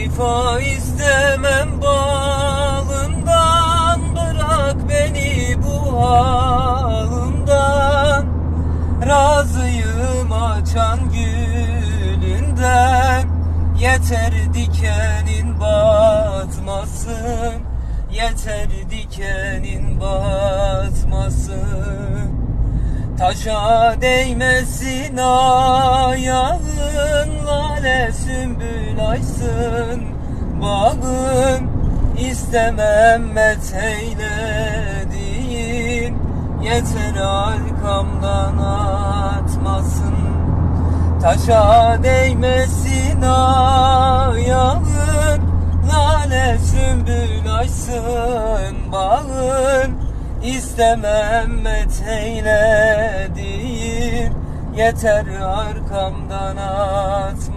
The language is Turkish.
Şifa istemem balından Bırak beni bu halımdan. Razıyım açan gülünden. Yeter dikenin batmasın. Yeter dikenin batmasın. Taşa değmesin ayağın Lale sümbül açsın bağın İstemem meteylediğin Yeter arkamdan atmasın Taşa değmesin ayağın. Lale sümbül açsın bağın İstemem meteylediğin Yeter arkamdan at